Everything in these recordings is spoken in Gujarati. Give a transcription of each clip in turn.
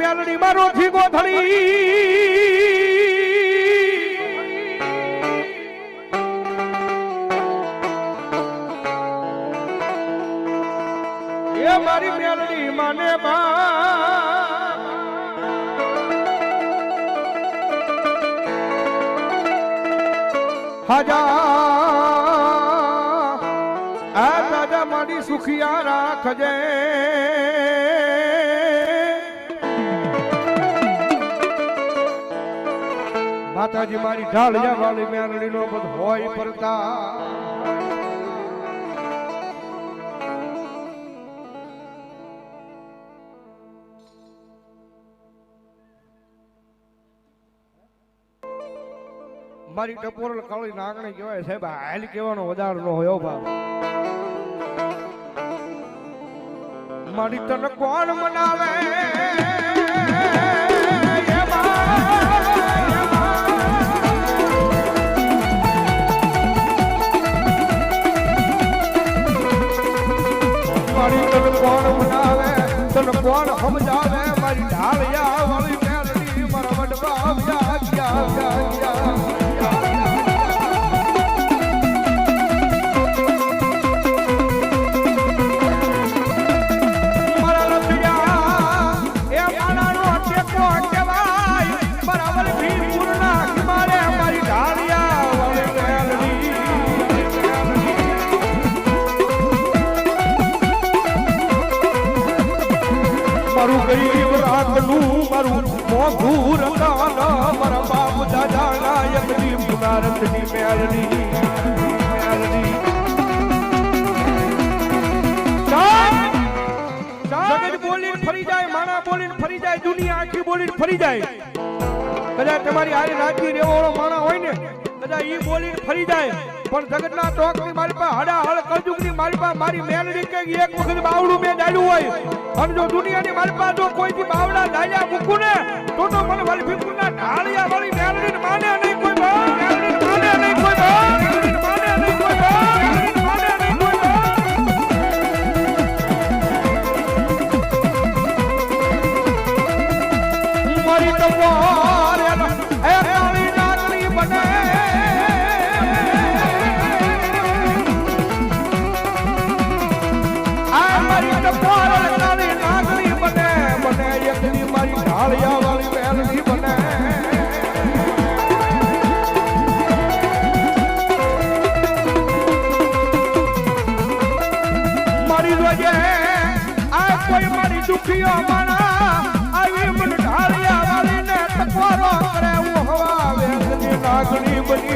મેલડી મેલડી મારો થી ગોથળી એ મારી મેલડી મને બા હજા, આ દાદા મારી સુખિયા રાખજે. માતાજી મારી ઢાળિયા વાળી મેલડી નો બધ હોય પરતા મારી ટપોરલ કાળી નાગણી કહેવાય સાહેબ હાલ કહેવાનો વધારો નો હોય ભાવ મારી તને કોણ મનાવે? મારી તને કોણ બનાવે તને કોણ સમજાવે? મારી ઢાળિયા વાળી ફરી જાય દુનિયા પણ જગતના ટોકની મારી પાસે હળ કળજુગની મારી પાસે મારી એક વખત બાવડું મેં ડાળ્યું હોય. અને દુનિયાની મારી પાસે જો કોઈથી બાવડા ડાળ્યા મૂકું ને, તો તો માને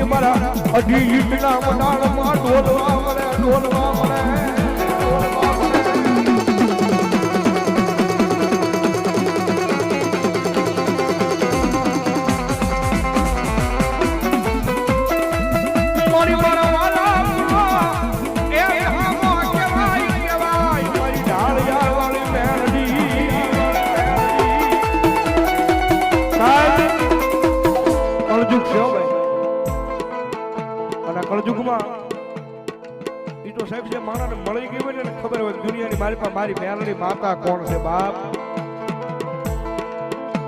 મારા. અઢી ઈટના મડાણમાં ઢોલવા મળે ઢોલવા મળે. અને કળજુગમાં. તો સાહેબ જે માણસને મળી ગયું હોય ને ખબર હોય દુનિયાની મારી પાસે મારી મેલડી માતા કોણ છે બાપ?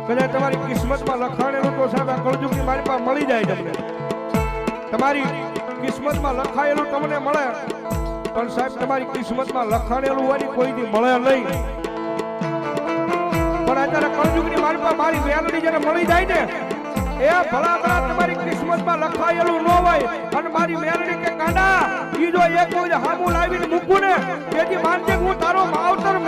કદાચ તમારી કિસ્મતમાં લખાણેલું તો સાહેબ આ કળજુગની મારી પાસે મળી જાય તમને. તમારી કિસ્મતમાં લખાયેલું તમને મળે. પણ સાહેબ, તમારી કિસ્મતમાં લખાણેલું હોય ને મળે નહીં. પણ અત્યારે કળજુગની મારી પાસે મારી મેલડી જેને મળી જાય ને, એ ભલા ભલા કિસ્મતમાં લખાયેલું ન હોય અને મારી મેરણી કે, કાંડા, ઈ જો એક હામું લાવીને મૂકું ને, તેથી માનજે હું તારો માવતર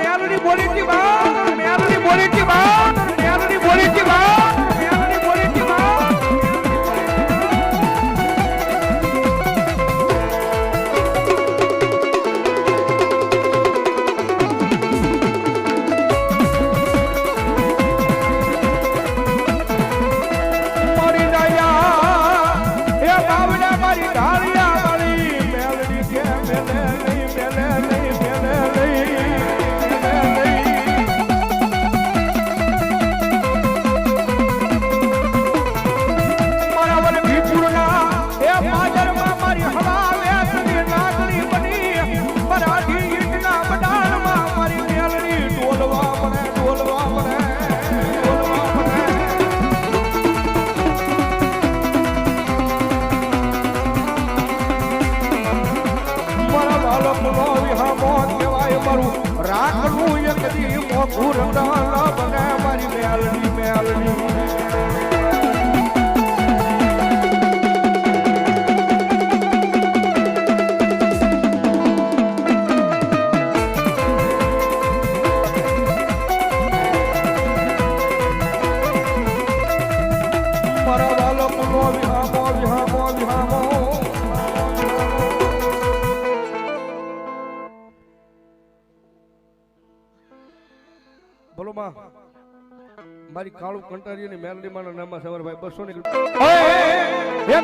મારી કાળું કંટારીની મેલડી માના નામમાં સવરભાઈ બસો ની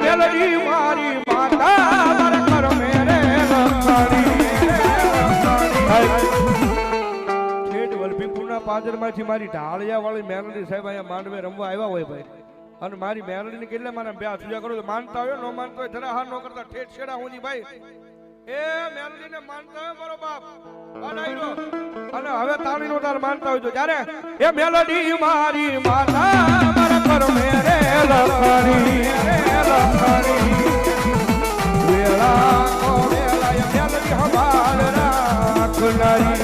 મેલડી મારી માતા મારા કર મેરે ઠેઠ વલભીપુરના પાદરમાંથી મારી ઢાળિયા વાળી મેલડી સાહેબ અહીંયા માંડવે રમવા આવ્યા હોય ભાઈ. અને મારી મેલડીને કેટલા મારા બે પૂજા કરો તો માનતા હોય ન માનતા હોય જરા હા ન કરતા ઠેઠ છેડા હું ભાઈ. એ મેલડીને માનતા હોય મારો બાપ. અને હવે તાળીનો તાર માનતા હોય તો જ્યારે એ મેલડી મારી માતા, મારા કર મેરે લખરી રે લખણી વેળા કો વેળા એ મેલડી રાખનારી રાખનારી.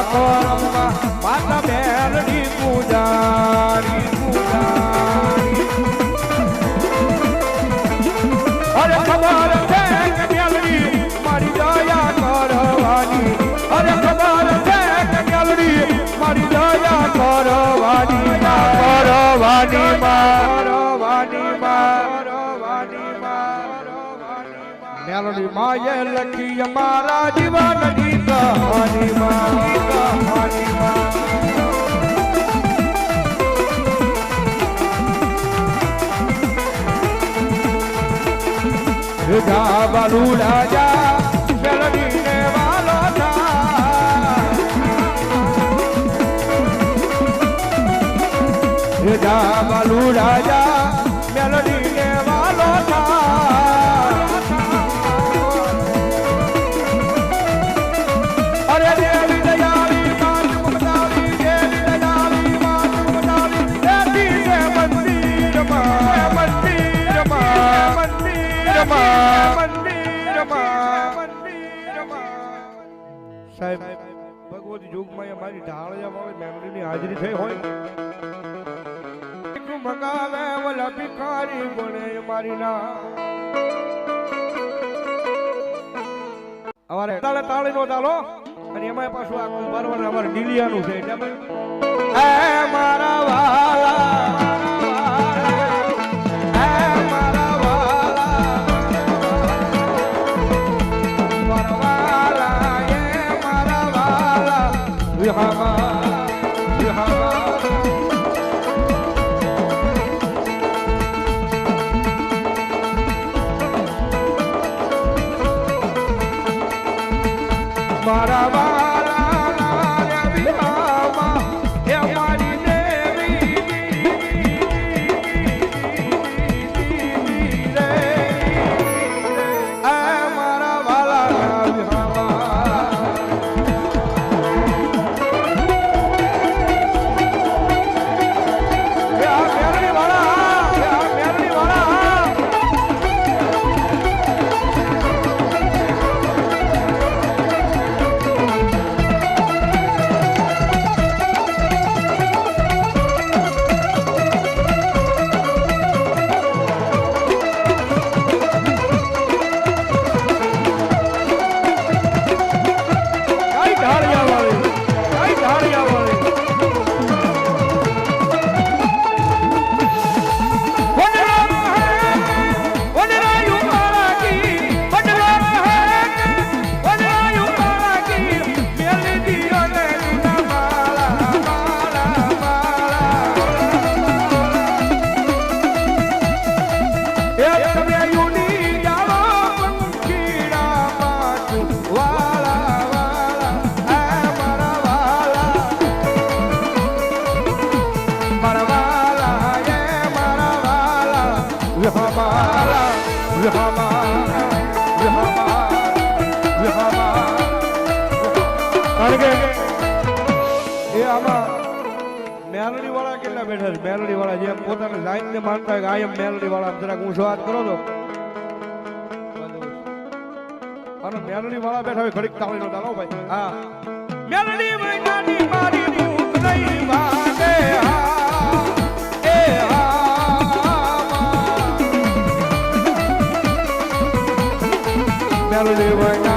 અમારા કોરમમાં માતા મેલડી પૂજારી પૂજારી અરે ખબર છે કે મેલડી મારી દયા કરવાની લખી અમારા જીવનની ગાવાલુ રાજા મેલડીને વાલો થા ગાવાલુ રાજા સાહેબ ભગવતી જોગમાં મારી ઢાળિયા મેમરીની હાજરી થઈ હોય. એક ઓલા ભિખારી બને મારી ના. અમારે તાળે તાળી નો ચાલો અને એમાં પાછું આ ભરવાનું અમારે ડીલિયાનું છે. એટલે મારા વાલા. વિહામા મેલડી વાળા જેમ લાઈન ને માનતા હોય કે મેલડી વાળા જરાક હું વાત કરો તો અને મેલડી વાળા બેઠા હોય ઘડીક તાળી નો દાલો ભાઈ. હા. મેલડી વૈનાની મારી ભૂખ નહીં વાગે, હા. એ હા મેલડી વૈનાના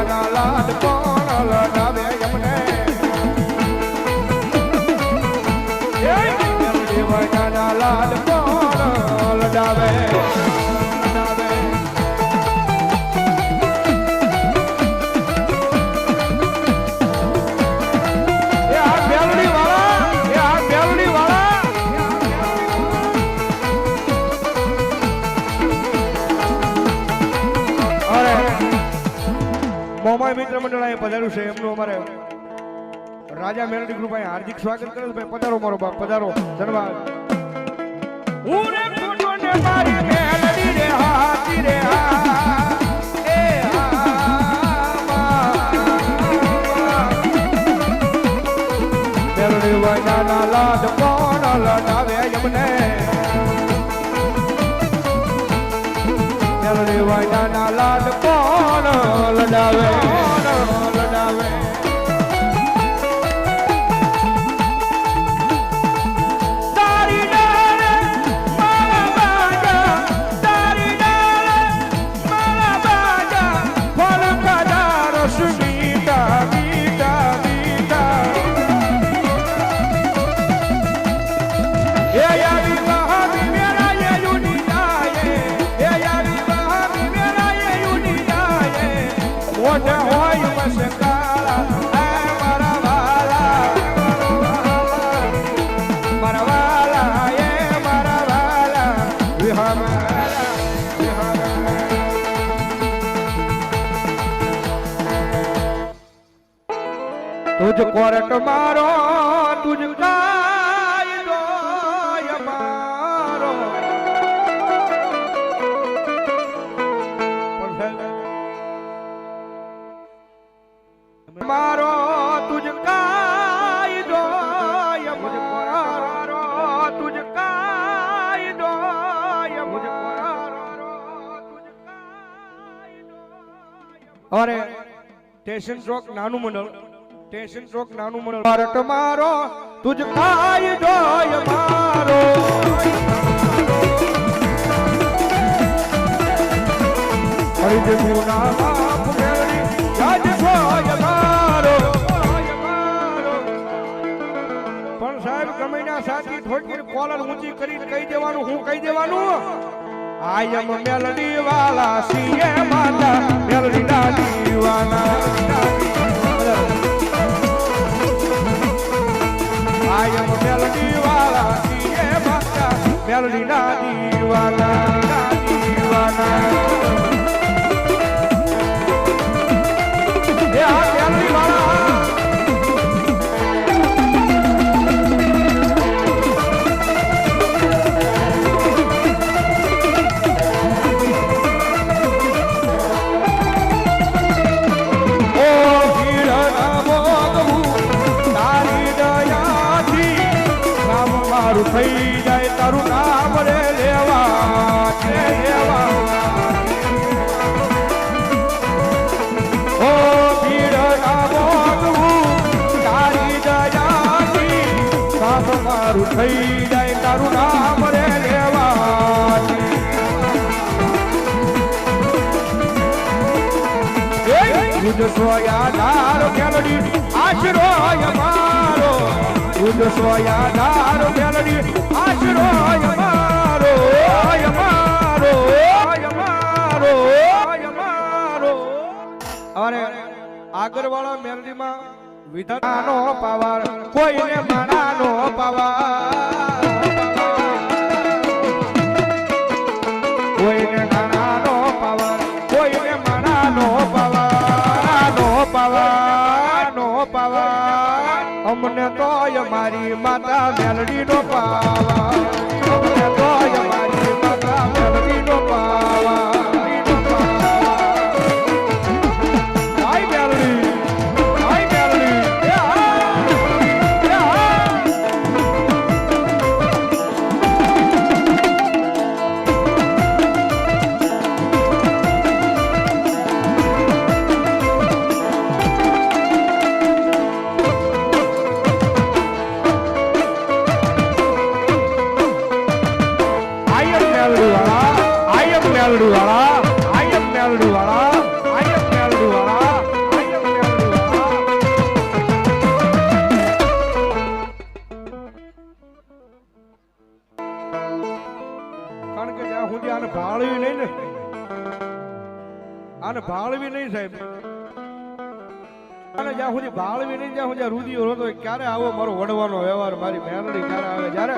પધાર્યું છે એમનું અમારે રાજા મેલડી ગ્રુપ હાર્દિક સ્વાગત કરે છે. ભાઈ, પધારો મારો બાપ, પધારો. ધન્યવાદ. હું રે ખોટો ને મારી મેલડી રે, હાથી રે લાડ કોણ લડાવે વૈનાના લાડ કોણ લડાવે તુજ મારો મારો તુજ કાયદો મારો. મારો તુજ કાયદો મારો. તુજ કાયદો અરે, સ્ટેશન ચોક નાનું મંડળ. સ્ટેશન ચોક નાનું મંડળ ભારત મારો, તુજ જોય મારો. હરિજ મેળી પણ સાહેબ ગમેના સાથી ઠોકીને કોલર ઊંચી કરીને કહી દેવાનું, હું કહી દેવાનું? આઈ એમ મેલડી વાલા સીએ માતા મેલડી ના દીવાના. એમ મેલડી ના દીવાના તુજ સોયાદાર મેલડી આશરો મારો. તુજ સોયાદાર ખેલડી આશરો મારો. મારો મારો મારો. અરે આગળવાળા મેલડીમાં વિધાનો પાવાર, કોઈને માણાનો પાવાર. માતા મેલડી નો પાવર આને ભાળવી નહીં સાહેબ. અને જ્યાં સુધી ભાળવી નહીં, જ્યાં સુધી રુધિયો રોતો ક્યારે આવો મારો વડવાનો વ્યવહાર, મારી મેલડી ક્યારે આવે? જ્યારે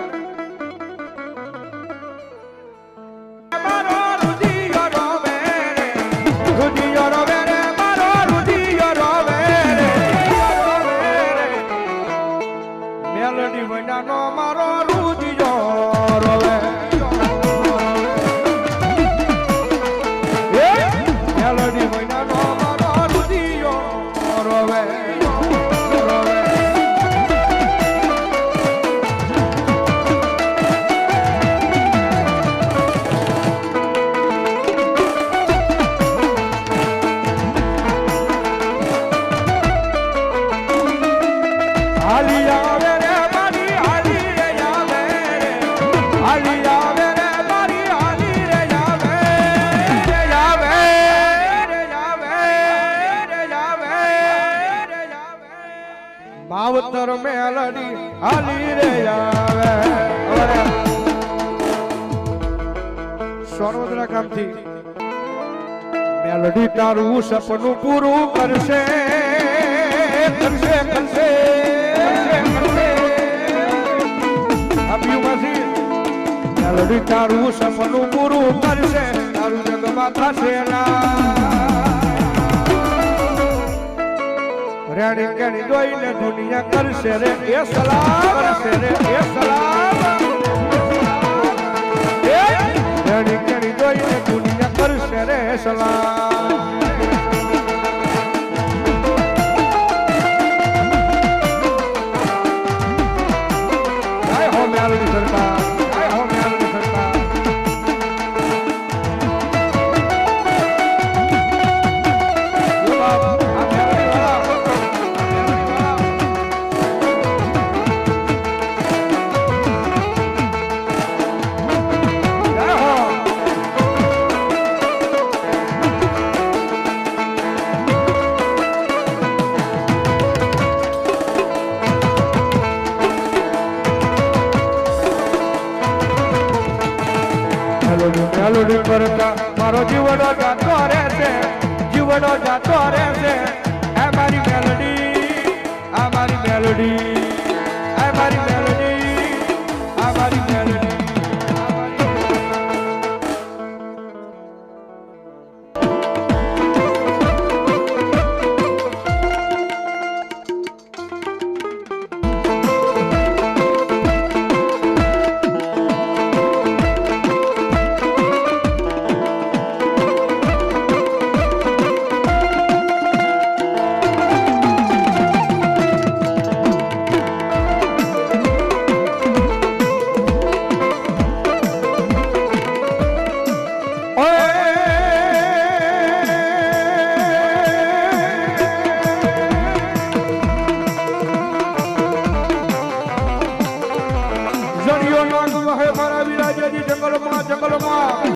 માવતર મેલડી હાલી રે આવે. હવે કામથી મેલડી તારું સપનું પૂરું કરશે. કરશે કરશે મેલડી તારું સપનું પૂરું કરશે. તારું જગમાં થશે રેણી કેણી જોઈને દુનિયા કરશે રે, એ સલામ કરશે રે, એ સલામ. રેણી કેણી જોઈને દુનિયા કરશે રે સલામ. મારો જીવડો